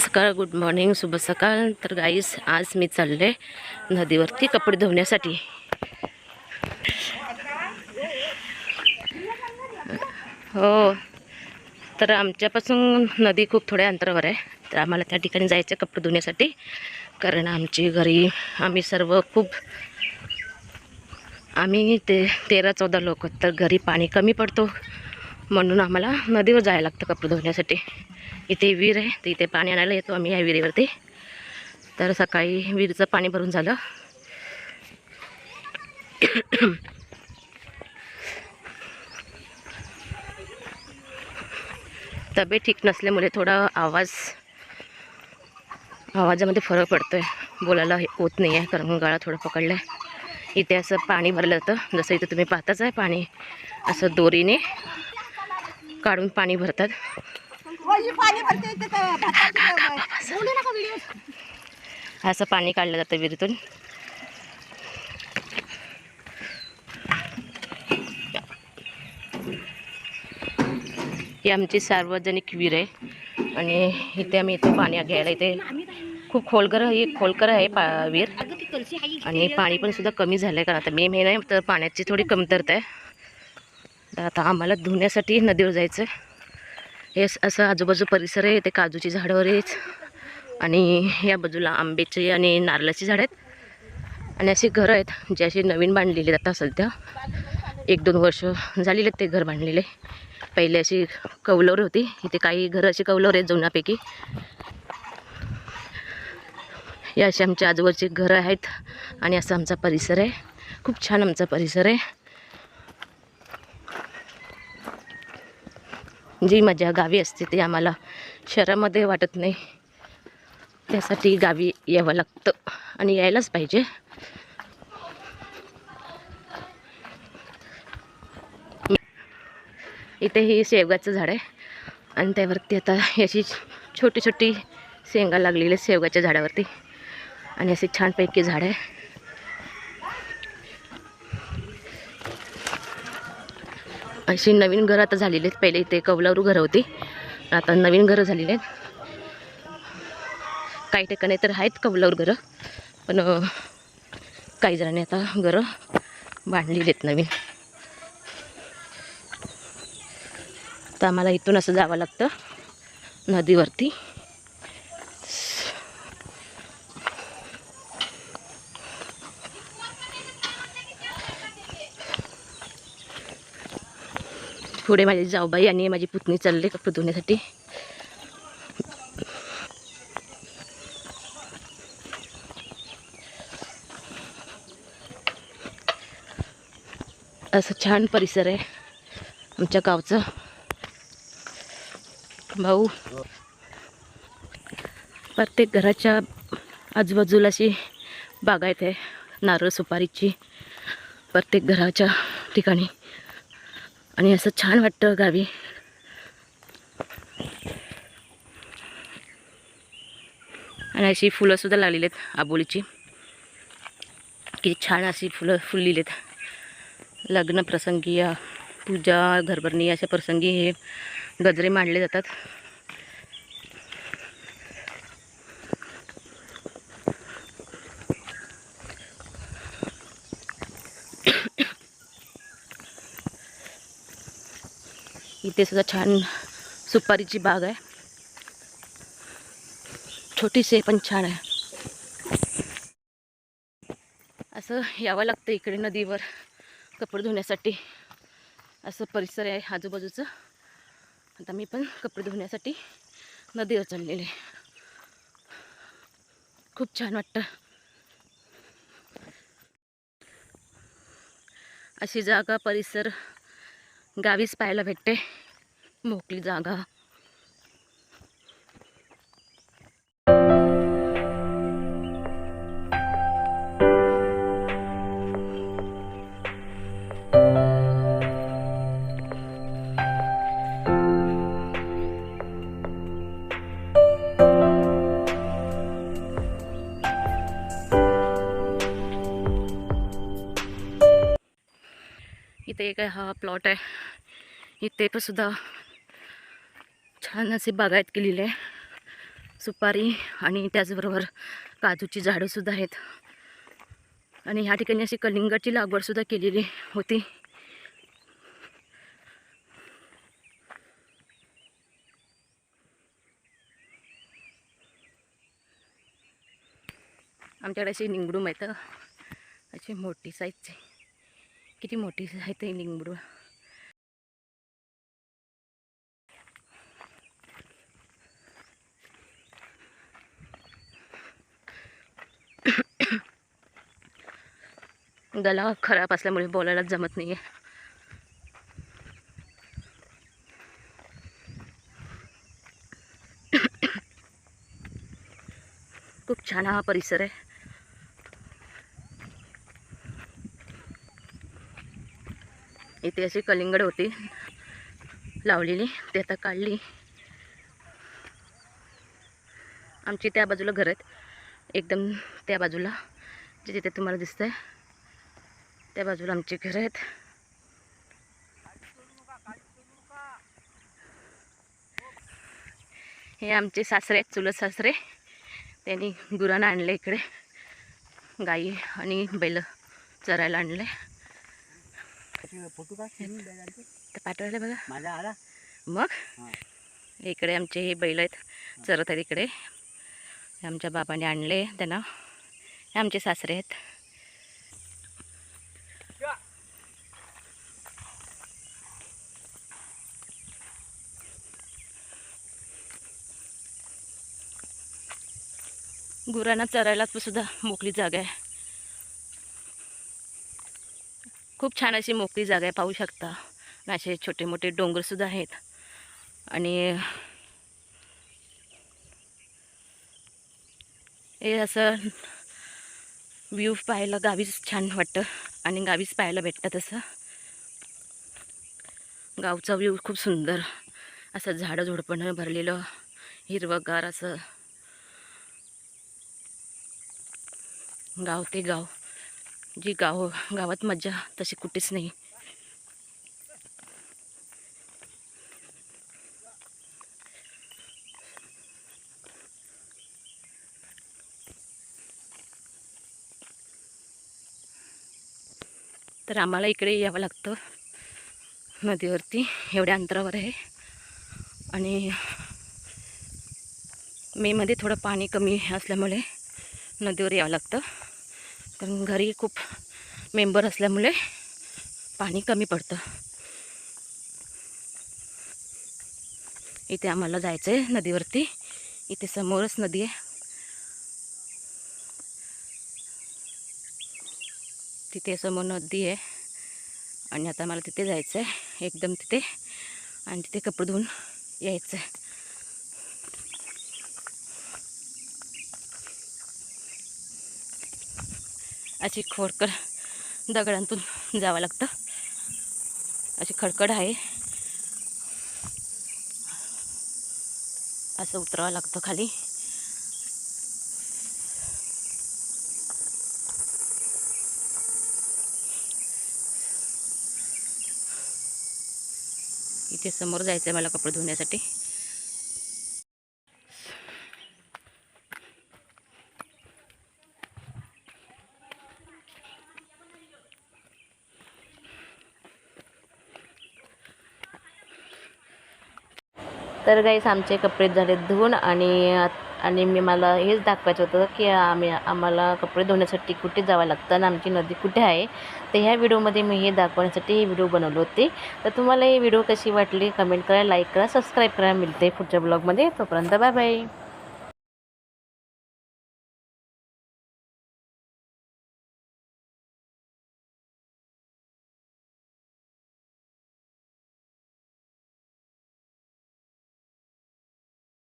सकाळ good morning शुभ सकाळ. तर गाईस आज मी चालले नदीवरती कपडे धुण्यासाठी. हो. तर आमच्यापासून नदी खूप थोड्या अंतरावर आहे. तर आम्हाला त्या ठिकाणी जायचं कपडे धुण्यासाठी. कारण आमची घरी आम्ही सर्व खूप आम्ही ते तेरा चौदा लोक तर घरी पाणी कमी पडतो. म्हणून आम्हाला नदीवर जायला लागतं कपडे धुण्यासाठी. इथे विहीर आहे तर इथे पाणी आणायला येतो आम्ही या विहिरीवरती. तर सकाळी विहिरीचं पाणी भरून झालं. तब्येत ठीक नसल्यामुळे थोडा आवाज आवाजामध्ये फरक पडतो आहे बोलायला हे होत नाही आहे कारण गळा थोडा पकडला आहे इथे असं पाणी भरलं जातं जसं इथं तुम्ही पाहताच आहे पाणी. असं दोरीने काढून पाणी भरतात. वही पाणी भरते इथे तर. भाताची बोलू नका व्हिडिओ असं पाणी काढलं जातं विहिरीतून. ही आमची सार्वजनिक विहीर आहे. आणि इथे आम्ही इथे पाणी घ्यायला इथे खूप खोलकर ही खोलकर आहे पा विहीर. आणि पाणी पण सुद्धा कमी झालं आहे कारण आता मे महिना आहे तर पाण्याची थोडी कमतरता आहे. तर आता आम्हाला धुण्यासाठी नदीवर जायचं आहे हे असं आजूबाजू परिसर आहे. ते काजूची झाडं वगैरे आणि या बाजूला आंब्याची आणि नारळाची झाडं आहेत. आणि अशी घरं आहेत जे अशी नवीन बांधलेली आता सध्या. एक दोन वर्ष झालेले आहेत ते घर बांधलेले. पहिले अशी कौलवर होती. इथे काही घरं अशी कौलवर आहेत जुन्यापैकी. या अशी आमच्या आजूबाजूची घरं आहेत. आणि असा आमचा परिसर आहे. खूप छान आमचा परिसर आहे. जी मजा गावी असते ती आम्हाला शहरामध्ये वाटत नाही. त्यासाठी गावी यावं लागतं आणि यायलाच पाहिजे. इथे ही शेवगाचं झाड आहे आणि त्यावरती आता याची अशी छोटी छोटी शेंगा लागलेली आहे शेवगाच्या झाडावरती. आणि असे छानपैकी झाड आहे. अशी नवीन घरं आता झालेली आहेत. पहिले इथे कौलारू घरं होती. आता नवीन घरं झालेली आहेत. काही ठिकाणी तर आहेत कवलावर घरं पण काही जणांनी आता घरं बांधलेली आहेत नवीन. तर आम्हाला इथून असं जावं लागतं नदीवरती. पुढे माझी जाऊबाई आणि माझी पुतणी चालले कपडे धुण्यासाठी असं छान परिसर आहे आमच्या गावचं. भाऊ प्रत्येक घराच्या आजूबाजूला अशी बागायत आहे नारळ सुपारीची. प्रत्येक घराच्या ठिकाणी. आणि असं छान वाटतं गावी. आणि अशी फुलंसुद्धा लागलेली आहेत आबोलीची. किती छान अशी फुलं फुललेली आहेत. लग्न प्रसंगी या पूजा घरभरणी अशा प्रसंगी हे गजरे मांडले जातात. इथे सुद्धा छान सुपारीची बाग आहे. छोटीशी आहे पण छान आहे. असं यावं लागतं इकडे नदीवर कपडे धुण्यासाठी. असं परिसर आहे आजूबाजूचं. आता मी पण कपडे धुण्यासाठी नदीवर चाललेले खूप छान वाटतं. अशी जागा परिसर गावीच पाहायला भेटते. मोकळी जागा इथे एक हा प्लॉट आहे इथे पण सुद्धा छान असे बागायत केलेले आहे. सुपारी आणि त्याचबरोबर काजूची झाडंसुद्धा आहेत. आणि ह्या ठिकाणी अशी कलिंगडची लागवडसुद्धा केलेली होती. आमच्याकडे अशी निंगडूम आहेत. अशी मोठी साईजची किती मोठी आहे ते निंगडू गला खराब असल्यामुळे बोलायलाच जमत नाही आहे खूप छान हा परिसर आहे. इथे अशी कलिंगड होती. लावलेली ती आता काढली. आमची त्या बाजूला घर आहेत. एकदम त्या बाजूला जे तिथे तुम्हाला दिसतंय. त्या बाजूला आमची घरं आहेत. हे आमचे सासरे आहेत चुलत सासरे. त्यांनी गुरांना आणले इकडे. गाई आणि बैल चरायला आणले पाठवायला बघा. माझा आला मग? इकडे आमचे हे बैल आहेत चरत आहेत इकडे. हे आमच्या बाबाने आणले त्यांना. हे आमचे सासरे आहेत. गुरांना चरायला सुद्धा मोकळी जागा आहे. खूप छान अशी मोकळी जागा आहे पाहू शकता. असे छोटे मोठे डोंगरसुद्धा आहेत. आणि हे असं व्ह्यू पाहायला गावीच छान वाटतं आणि गावीच पाहायला भेटतं तसं. गावचा व्ह्यू खूप सुंदर. असं झाडं झुडपणं भरलेलं हिरवंगार असं गाव ते गाव. जी गाव गावात मज्जा तशी कुठेच नाही. तर आम्हाला इकडे यावं लागतं. नदीवरती. एवढ्या अंतरावर आहे. आणि मेमध्ये थोडं पाणी कमी असल्यामुळे नदीवर यावं लागतं. कारण घरी खूप मेंबर असल्यामुळे पाणी कमी पडतं. इथे आम्हाला जायचं आहे नदीवरती. इथे समोरच नदी आहे. तिथे समोर नदी आहे. आणि आता मला तिथे जायचं आहे एकदम तिथे. आणि तिथे कपडे धुवून यायचं आहे अशी खोडकर दगडांतून जावं लागतं. अशी खडखड आहे. असं उतरावं लागतं खाली. इथे समोर जायचं आहे मला कपडे धुण्यासाठी. तर गाईस आमचे कपडे झाले धुवून आणि आणि मी मला हेच दाखवायचं होतं की आम्ही आम्हाला कपडे धुण्यासाठी कुठे जावं लागतं आणि आमची नदी कुठे आहे. तर ह्या व्हिडिओमध्ये मी हे दाखवण्यासाठी ही व्हिडिओ बनवली होती. तर तुम्हाला ही व्हिडिओ कशी वाटली कमेंट करा लाईक करा सबस्क्राईब करा. मिळते पुढच्या ब्लॉगमध्ये तोपर्यंत बाय बाय